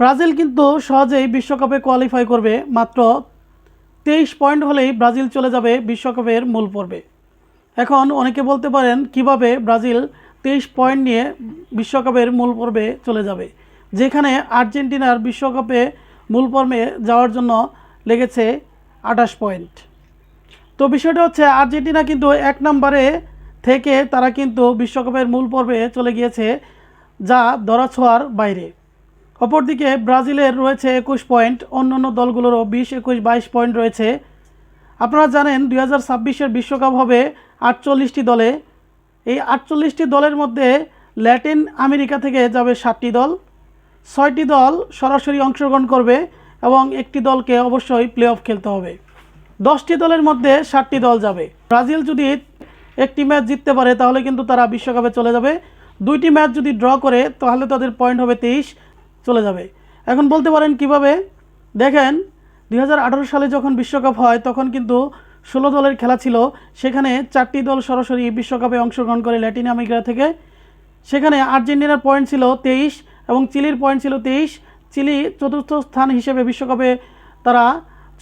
Brazil কিন্তু সহজেই বিশ্বকাপে কোয়ালিফাই করবে। মাত্র তেইশ পয়েন্ট হলেই ব্রাজিল চলে যাবে বিশ্বকাপের মূল পর্বে। এখন অনেকে বলতে পারেন, কীভাবে ব্রাজিল তেইশ পয়েন্ট নিয়ে বিশ্বকাপের মূল পর্বে চলে যাবে? যেখানে আর্জেন্টিনার বিশ্বকাপে মূল পর্বে যাওয়ার জন্য লেগেছে আঠাশ পয়েন্ট। তো বিষয়টা হচ্ছে, আর্জেন্টিনা কিন্তু এক নম্বরে থেকে তারা কিন্তু বিশ্বকাপের মূল পর্বে চলে গিয়েছে, যা ধরাছোঁয়ার বাইরে। অপরদিকে ব্রাজিলের রয়েছে একুশ পয়েন্ট, অন্যান্য দলগুলোরও বিশ, একুশ, বাইশ পয়েন্ট রয়েছে। আপনারা জানেন দুই হাজার ছাব্বিশের বিশ্বকাপ হবে আটচল্লিশটি দলে। এই আটচল্লিশটি দলের মধ্যে ল্যাটিন আমেরিকা থেকে যাবে সাতটি দল। ছয়টি দল সরাসরি অংশগ্রহণ করবে এবং একটি দলকে অবশ্যই প্লে অফ খেলতে হবে। দশটি দলের মধ্যে ষাটটি দল যাবে। ব্রাজিল যদি একটি ম্যাচ জিততে পারে, তাহলে কিন্তু তারা বিশ্বকাপে চলে যাবে। দুইটি ম্যাচ যদি ড্র করে, তাহলে তাদের পয়েন্ট হবে তেইশ চলে যাবে। এখন বলতে পারেন কীভাবে? দেখেন দু হাজার আঠারো সালে যখন বিশ্বকাপ হয়, তখন কিন্তু ষোলো দলের খেলা ছিল। সেখানে চারটি দল সরাসরি বিশ্বকাপে অংশগ্রহণ করে ল্যাটিন আমেরিকা থেকে। সেখানে আর্জেন্টিনার পয়েন্ট ছিল তেইশ এবং চিলির পয়েন্ট ছিল তেইশ। চিলি চতুর্থ স্থান হিসেবে বিশ্বকাপে তারা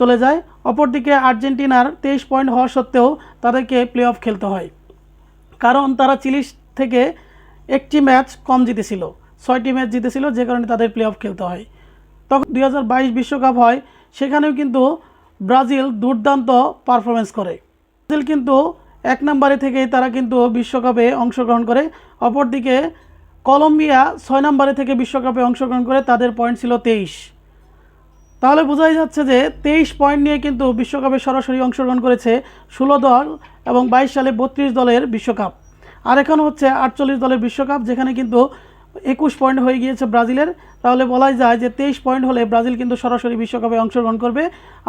চলে যায়। অপরদিকে আর্জেন্টিনার তেইশ পয়েন্ট হওয়া সত্ত্বেও তাদেরকে প্লে অফ খেলতে হয়। কারণ তারা চিলি থেকে একটি ম্যাচ কম জিতেছিল। ছয়টি ম্যাচ জিতেছিল, যে কারণে তাদের প্লে অফ খেলতে হয়। তখন দুই বিশ্বকাপ হয়, সেখানেও কিন্তু ব্রাজিল দুর্দান্ত পারফরমেন্স করে। ব্রাজিল কিন্তু এক নম্বরে থেকেই তারা কিন্তু বিশ্বকাপে অংশগ্রহণ করে। অপরদিকে কলম্বিয়া ছয় নম্বরে থেকে বিশ্বকাপে অংশগ্রহণ করে, তাদের পয়েন্ট ছিল তেইশ। তাহলে বোঝাই যাচ্ছে যে তেইশ পয়েন্ট নিয়ে কিন্তু বিশ্বকাপে সরাসরি অংশগ্রহণ করেছে ষোলো দল এবং বাইশ সালে বত্রিশ দলের বিশ্বকাপ। আর এখন হচ্ছে আটচল্লিশ দলের বিশ্বকাপ, যেখানে কিন্তু একুশ পয়েন্ট হয়ে গিয়েছে ব্রাজিলের। তাহলে বলাই যায় যে তেইশ পয়েন্ট হলে ব্রাজিল কিন্তু সরাসরি বিশ্বকাপে অংশগ্রহণ করবে।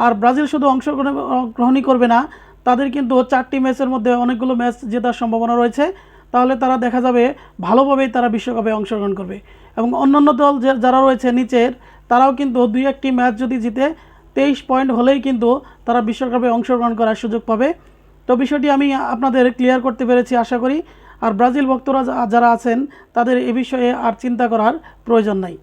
আর ব্রাজিল শুধু অংশগ্রহণ, গ্রহণই করবে না, তাদের কিন্তু চারটি ম্যাচের মধ্যে অনেকগুলো ম্যাচ জেতার সম্ভাবনা রয়েছে। তাহলে তারা দেখা যাবে ভালোভাবেই তারা বিশ্বকাপে অংশগ্রহণ করবে। এবং অন্যান্য দল যারা রয়েছে নিচের, তারাও কিন্তু দুই একটি ম্যাচ যদি জিতে, তেইশ পয়েন্ট হলেই কিন্তু তারা বিশ্বকাপে অংশগ্রহণ করার সুযোগ পাবে। তো বিষয়টি আমি আপনাদের ক্লিয়ার করতে পেরেছি, আশা করি। আর ব্রাজিল ভক্তরা যারা আছেন তাদের এ বিষয়ে আর চিন্তা করার প্রয়োজন নাই।